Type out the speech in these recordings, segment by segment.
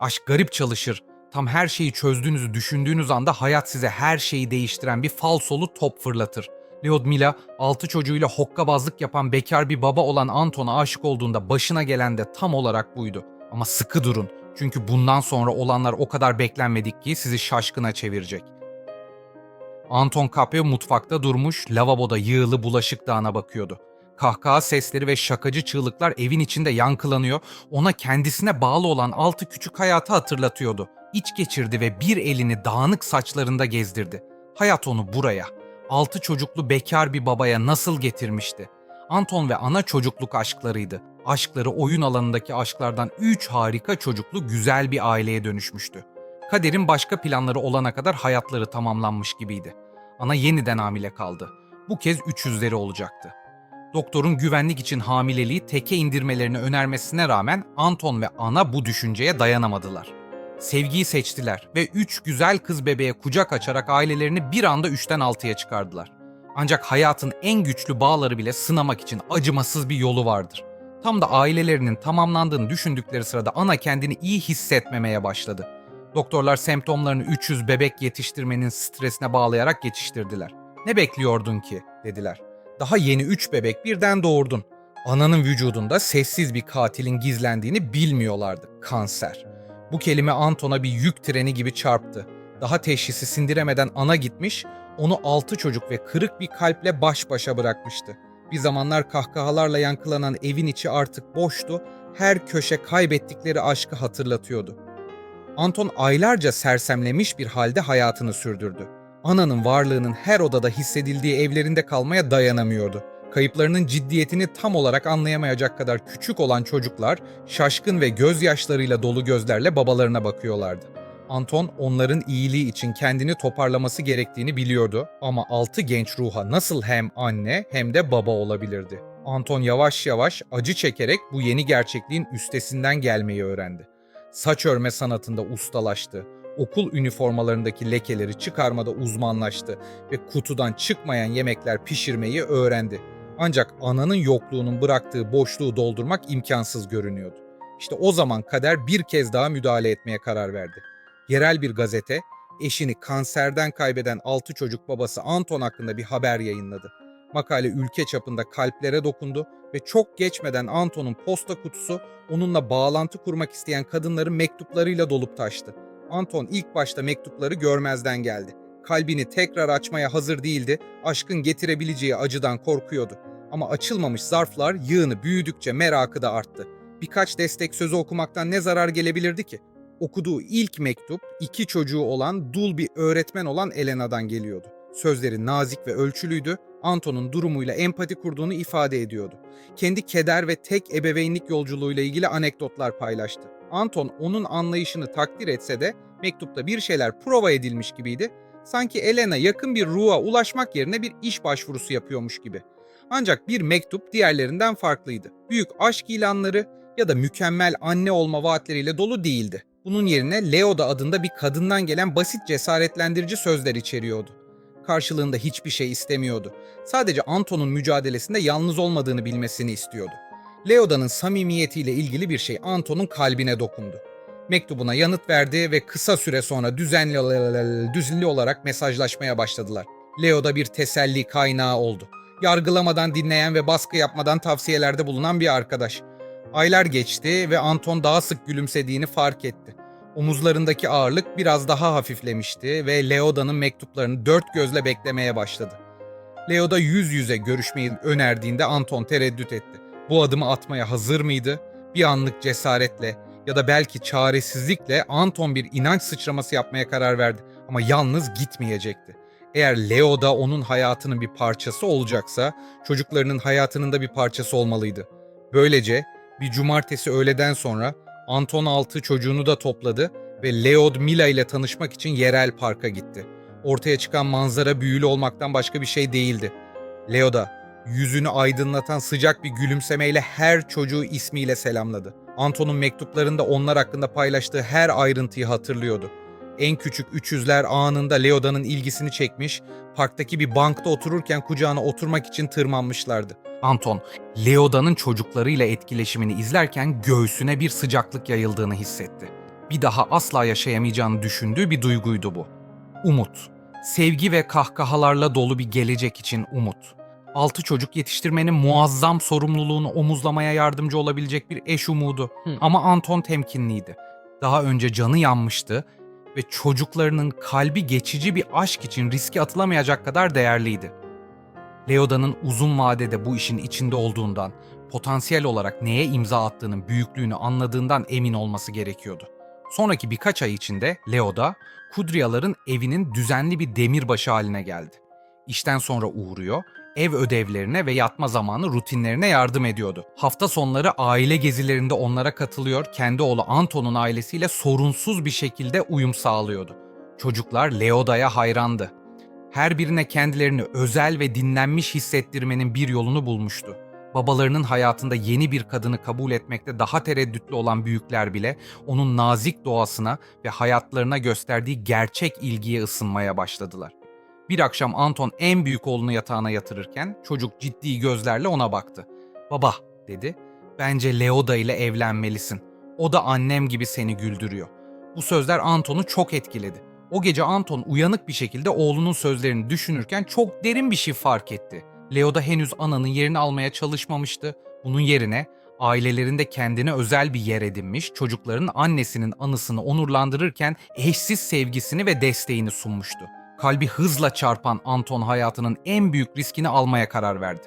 Aşk garip çalışır. Tam her şeyi çözdüğünüzü düşündüğünüz anda hayat size her şeyi değiştiren bir falsolu top fırlatır. Lyudmila, altı çocuğuyla hokkabazlık yapan bekar bir baba olan Anton'a aşık olduğunda başına gelen de tam olarak buydu. Ama sıkı durun. Çünkü bundan sonra olanlar o kadar beklenmedik ki sizi şaşkına çevirecek. Anton Caprio mutfakta durmuş, lavaboda yığılı bulaşık dağına bakıyordu. Kahkaha sesleri ve şakacı çığlıklar evin içinde yankılanıyor, ona kendisine bağlı olan altı küçük hayatı hatırlatıyordu. İç geçirdi ve bir elini dağınık saçlarında gezdirdi. Hayat onu buraya, altı çocuklu bekar bir babaya nasıl getirmişti? Anton ve ana çocukluk aşklarıydı. Aşkları oyun alanındaki aşklardan üç harika çocuklu güzel bir aileye dönüşmüştü. Kader'in başka planları olana kadar hayatları tamamlanmış gibiydi. Ana yeniden hamile kaldı. Bu kez üç yüzleri olacaktı. Doktorun güvenlik için hamileliği teke indirmelerini önermesine rağmen Anton ve Ana bu düşünceye dayanamadılar. Sevgiyi seçtiler ve üç güzel kız bebeğe kucak açarak ailelerini bir anda üçten altıya çıkardılar. Ancak hayatın en güçlü bağları bile sınamak için acımasız bir yolu vardır. Tam da ailelerinin tamamlandığını düşündükleri sırada Ana kendini iyi hissetmemeye başladı. Doktorlar semptomlarını 300 bebek yetiştirmenin stresine bağlayarak geçiştirdiler. Ne bekliyordun ki dediler. Daha yeni 3 bebek birden doğurdun. Ananın vücudunda sessiz bir katilin gizlendiğini bilmiyorlardı. Kanser. Bu kelime Anton'a bir yük treni gibi çarptı. Daha teşhisi sindiremeden ana gitmiş, onu altı çocuk ve kırık bir kalple baş başa bırakmıştı. Bir zamanlar kahkahalarla yankılanan evin içi artık boştu, her köşe kaybettikleri aşkı hatırlatıyordu. Anton aylarca sersemlemiş bir halde hayatını sürdürdü. Ananın varlığının her odada hissedildiği evlerinde kalmaya dayanamıyordu. Kayıplarının ciddiyetini tam olarak anlayamayacak kadar küçük olan çocuklar şaşkın ve gözyaşlarıyla dolu gözlerle babalarına bakıyorlardı. Anton onların iyiliği için kendini toparlaması gerektiğini biliyordu ama altı genç ruha nasıl hem anne hem de baba olabilirdi. Anton yavaş yavaş acı çekerek bu yeni gerçekliğin üstesinden gelmeyi öğrendi saç örme sanatında ustalaştı. Okul üniformalarındaki lekeleri çıkarmada uzmanlaştı ve kutudan çıkmayan yemekler pişirmeyi öğrendi. Ancak ananın yokluğunun bıraktığı boşluğu doldurmak imkansız görünüyordu. İşte o zaman kader bir kez daha müdahale etmeye karar verdi. Yerel bir gazete, eşini kanserden kaybeden 6 çocuk babası Anton hakkında bir haber yayınladı. Makale ülke çapında kalplere dokundu ve çok geçmeden Anton'un posta kutusu onunla bağlantı kurmak isteyen kadınların mektuplarıyla dolup taştı. Anton ilk başta mektupları görmezden geldi. Kalbini tekrar açmaya hazır değildi, aşkın getirebileceği acıdan korkuyordu. Ama açılmamış zarflar yığını büyüdükçe merakı da arttı. Birkaç destek sözü okumaktan ne zarar gelebilirdi ki? Okuduğu ilk mektup iki çocuğu olan dul bir öğretmen olan Elena'dan geliyordu. Sözleri nazik ve ölçülüydü Anton'un durumuyla empati kurduğunu ifade ediyordu. Kendi keder ve tek ebeveynlik yolculuğuyla ilgili anekdotlar paylaştı. Anton onun anlayışını takdir etse de mektupta bir şeyler prova edilmiş gibiydi. Sanki Elena yakın bir ruha ulaşmak yerine bir iş başvurusu yapıyormuş gibi. Ancak bir mektup diğerlerinden farklıydı. Büyük aşk ilanları ya da mükemmel anne olma vaatleriyle dolu değildi. Bunun yerine Leoda adında bir kadından gelen basit cesaretlendirici sözler içeriyordu karşılığında hiçbir şey istemiyordu. Sadece Anton'un mücadelesinde yalnız olmadığını bilmesini istiyordu. Leoda'nın samimiyetiyle ilgili bir şey Anton'un kalbine dokundu. Mektubuna yanıt verdi ve kısa süre sonra düzenli, düzenli olarak mesajlaşmaya başladılar. Leoda bir teselli kaynağı oldu. Yargılamadan dinleyen ve baskı yapmadan tavsiyelerde bulunan bir arkadaş. Aylar geçti ve Anton daha sık gülümsediğini fark etti. Omuzlarındaki ağırlık biraz daha hafiflemişti ve Leoda'nın mektuplarını dört gözle beklemeye başladı. Leoda yüz yüze görüşmeyi önerdiğinde Anton tereddüt etti. Bu adımı atmaya hazır mıydı? Bir anlık cesaretle ya da belki çaresizlikle Anton bir inanç sıçraması yapmaya karar verdi ama yalnız gitmeyecekti. Eğer Leo da onun hayatının bir parçası olacaksa, çocuklarının hayatının da bir parçası olmalıydı. Böylece bir cumartesi öğleden sonra Anton altı çocuğunu da topladı ve Leod Mila ile tanışmak için yerel parka gitti. Ortaya çıkan manzara büyülü olmaktan başka bir şey değildi. Leoda yüzünü aydınlatan sıcak bir gülümsemeyle her çocuğu ismiyle selamladı. Anton'un mektuplarında onlar hakkında paylaştığı her ayrıntıyı hatırlıyordu. En küçük üçüzler anında Leoda'nın ilgisini çekmiş, parktaki bir bankta otururken kucağına oturmak için tırmanmışlardı. Anton, Leoda'nın çocuklarıyla etkileşimini izlerken göğsüne bir sıcaklık yayıldığını hissetti. bir daha asla yaşayamayacağını düşündüğü bir duyguydu bu. Umut. Sevgi ve kahkahalarla dolu bir gelecek için umut. Altı çocuk yetiştirmenin muazzam sorumluluğunu omuzlamaya yardımcı olabilecek bir eş umudu. Hı. Ama Anton temkinliydi. Daha önce canı yanmıştı ve çocuklarının kalbi geçici bir aşk için riske atılamayacak kadar değerliydi. Leoda'nın uzun vadede bu işin içinde olduğundan, potansiyel olarak neye imza attığının büyüklüğünü anladığından emin olması gerekiyordu. Sonraki birkaç ay içinde Leoda, Kudriyaların evinin düzenli bir demirbaşı haline geldi. İşten sonra uğruyor, ev ödevlerine ve yatma zamanı rutinlerine yardım ediyordu. Hafta sonları aile gezilerinde onlara katılıyor, kendi oğlu Anton'un ailesiyle sorunsuz bir şekilde uyum sağlıyordu. Çocuklar Leoda'ya hayrandı. Her birine kendilerini özel ve dinlenmiş hissettirmenin bir yolunu bulmuştu. Babalarının hayatında yeni bir kadını kabul etmekte daha tereddütlü olan büyükler bile onun nazik doğasına ve hayatlarına gösterdiği gerçek ilgiye ısınmaya başladılar. Bir akşam Anton en büyük oğlunu yatağına yatırırken çocuk ciddi gözlerle ona baktı. "Baba," dedi. "Bence Leoda ile evlenmelisin. O da annem gibi seni güldürüyor." Bu sözler Anton'u çok etkiledi. O gece Anton uyanık bir şekilde oğlunun sözlerini düşünürken çok derin bir şey fark etti. Leoda henüz ananın yerini almaya çalışmamıştı. Bunun yerine ailelerinde kendine özel bir yer edinmiş, çocukların annesinin anısını onurlandırırken eşsiz sevgisini ve desteğini sunmuştu. Kalbi hızla çarpan Anton hayatının en büyük riskini almaya karar verdi.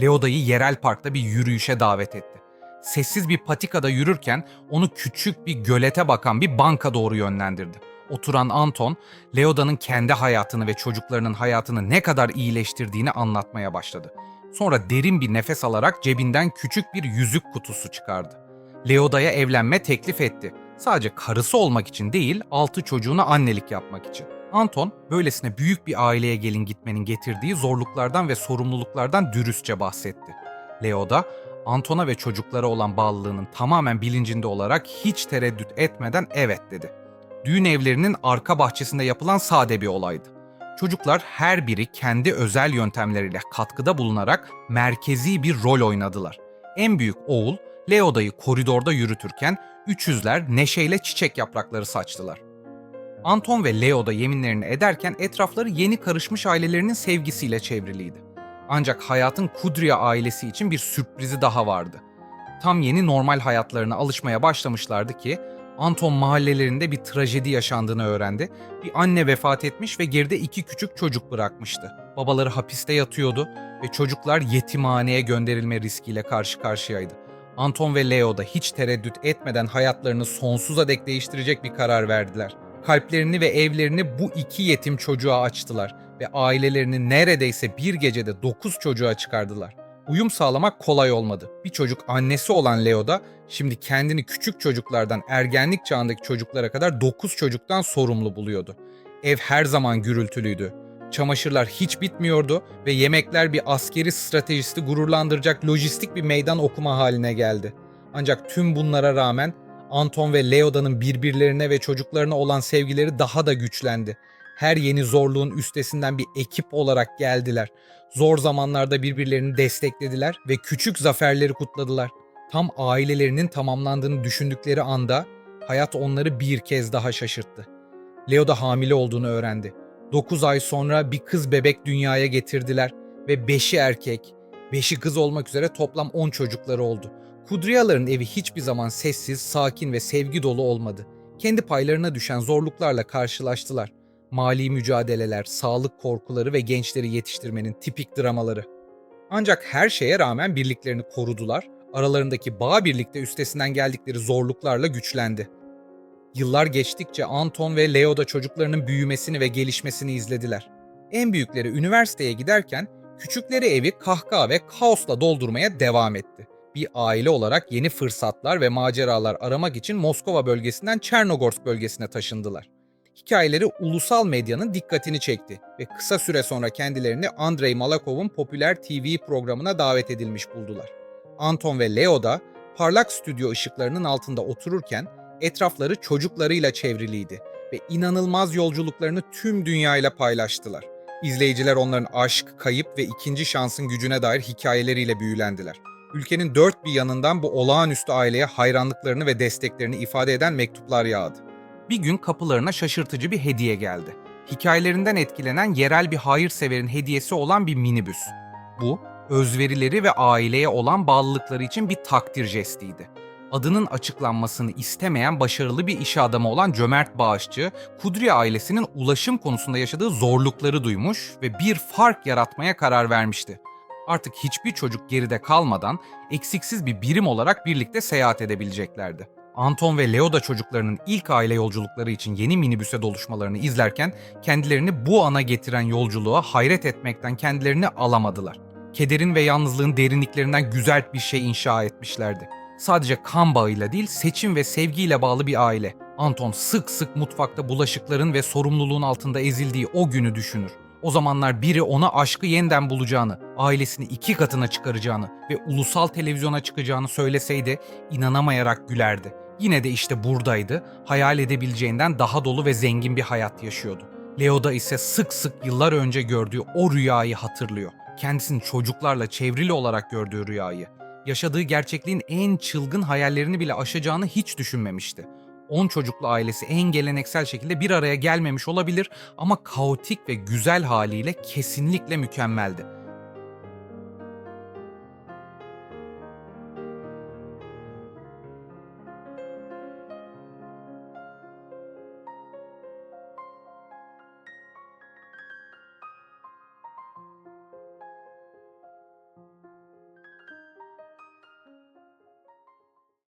Leoda'yı yerel parkta bir yürüyüşe davet etti. Sessiz bir patikada yürürken onu küçük bir gölete bakan bir banka doğru yönlendirdi. Oturan Anton, Leoda'nın kendi hayatını ve çocuklarının hayatını ne kadar iyileştirdiğini anlatmaya başladı. Sonra derin bir nefes alarak cebinden küçük bir yüzük kutusu çıkardı. Leoda'ya evlenme teklif etti. Sadece karısı olmak için değil, altı çocuğuna annelik yapmak için. Anton, böylesine büyük bir aileye gelin gitmenin getirdiği zorluklardan ve sorumluluklardan dürüstçe bahsetti. Leoda, Anton'a ve çocuklara olan bağlılığının tamamen bilincinde olarak hiç tereddüt etmeden evet dedi. Düğün evlerinin arka bahçesinde yapılan sade bir olaydı. Çocuklar her biri kendi özel yöntemleriyle katkıda bulunarak merkezi bir rol oynadılar. En büyük oğul Leoda'yı koridorda yürütürken üçüzler neşeyle çiçek yaprakları saçtılar. Anton ve Leoda yeminlerini ederken etrafları yeni karışmış ailelerinin sevgisiyle çevriliydi. Ancak hayatın Kudriya ailesi için bir sürprizi daha vardı. Tam yeni normal hayatlarına alışmaya başlamışlardı ki Anton mahallelerinde bir trajedi yaşandığını öğrendi. Bir anne vefat etmiş ve geride iki küçük çocuk bırakmıştı. Babaları hapiste yatıyordu ve çocuklar yetimhaneye gönderilme riskiyle karşı karşıyaydı. Anton ve Leo da hiç tereddüt etmeden hayatlarını sonsuza dek değiştirecek bir karar verdiler. Kalplerini ve evlerini bu iki yetim çocuğa açtılar ve ailelerini neredeyse bir gecede dokuz çocuğa çıkardılar. Uyum sağlamak kolay olmadı. Bir çocuk annesi olan Leo da şimdi kendini küçük çocuklardan ergenlik çağındaki çocuklara kadar 9 çocuktan sorumlu buluyordu. Ev her zaman gürültülüydü. Çamaşırlar hiç bitmiyordu ve yemekler bir askeri stratejisti gururlandıracak lojistik bir meydan okuma haline geldi. Ancak tüm bunlara rağmen Anton ve Leoda'nın birbirlerine ve çocuklarına olan sevgileri daha da güçlendi. Her yeni zorluğun üstesinden bir ekip olarak geldiler. Zor zamanlarda birbirlerini desteklediler ve küçük zaferleri kutladılar. Tam ailelerinin tamamlandığını düşündükleri anda hayat onları bir kez daha şaşırttı. Leo da hamile olduğunu öğrendi. 9 ay sonra bir kız bebek dünyaya getirdiler ve 5'i erkek, 5'i kız olmak üzere toplam 10 çocukları oldu. Kudriyaların evi hiçbir zaman sessiz, sakin ve sevgi dolu olmadı. Kendi paylarına düşen zorluklarla karşılaştılar. Mali mücadeleler, sağlık korkuları ve gençleri yetiştirmenin tipik dramaları. Ancak her şeye rağmen birliklerini korudular. Aralarındaki bağ birlikte üstesinden geldikleri zorluklarla güçlendi. Yıllar geçtikçe Anton ve Leo da çocuklarının büyümesini ve gelişmesini izlediler. En büyükleri üniversiteye giderken küçükleri evi kahkaha ve kaosla doldurmaya devam etti. Bir aile olarak yeni fırsatlar ve maceralar aramak için Moskova bölgesinden Çernogorsk bölgesine taşındılar. Hikayeleri ulusal medyanın dikkatini çekti ve kısa süre sonra kendilerini Andrei Malakov'un popüler TV programına davet edilmiş buldular. Anton ve Leo da parlak stüdyo ışıklarının altında otururken etrafları çocuklarıyla çevriliydi ve inanılmaz yolculuklarını tüm dünyayla paylaştılar. İzleyiciler onların aşk, kayıp ve ikinci şansın gücüne dair hikayeleriyle büyülendiler. Ülkenin dört bir yanından bu olağanüstü aileye hayranlıklarını ve desteklerini ifade eden mektuplar yağdı. Bir gün kapılarına şaşırtıcı bir hediye geldi. Hikayelerinden etkilenen yerel bir hayırseverin hediyesi olan bir minibüs. Bu, özverileri ve aileye olan bağlılıkları için bir takdir jestiydi. Adının açıklanmasını istemeyen başarılı bir iş adamı olan cömert bağışçı, Kudri ailesinin ulaşım konusunda yaşadığı zorlukları duymuş ve bir fark yaratmaya karar vermişti. Artık hiçbir çocuk geride kalmadan eksiksiz bir birim olarak birlikte seyahat edebileceklerdi. Anton ve Leo da çocuklarının ilk aile yolculukları için yeni minibüse doluşmalarını izlerken kendilerini bu ana getiren yolculuğa hayret etmekten kendilerini alamadılar. Kederin ve yalnızlığın derinliklerinden güzel bir şey inşa etmişlerdi. Sadece kan bağıyla değil, seçim ve sevgiyle bağlı bir aile. Anton sık sık mutfakta bulaşıkların ve sorumluluğun altında ezildiği o günü düşünür. O zamanlar biri ona aşkı yeniden bulacağını, ailesini iki katına çıkaracağını ve ulusal televizyona çıkacağını söyleseydi inanamayarak gülerdi. Yine de işte buradaydı, hayal edebileceğinden daha dolu ve zengin bir hayat yaşıyordu. Leo'da ise sık sık yıllar önce gördüğü o rüyayı hatırlıyor. Kendisini çocuklarla çevrili olarak gördüğü rüyayı. Yaşadığı gerçekliğin en çılgın hayallerini bile aşacağını hiç düşünmemişti. 10 çocuklu ailesi en geleneksel şekilde bir araya gelmemiş olabilir ama kaotik ve güzel haliyle kesinlikle mükemmeldi.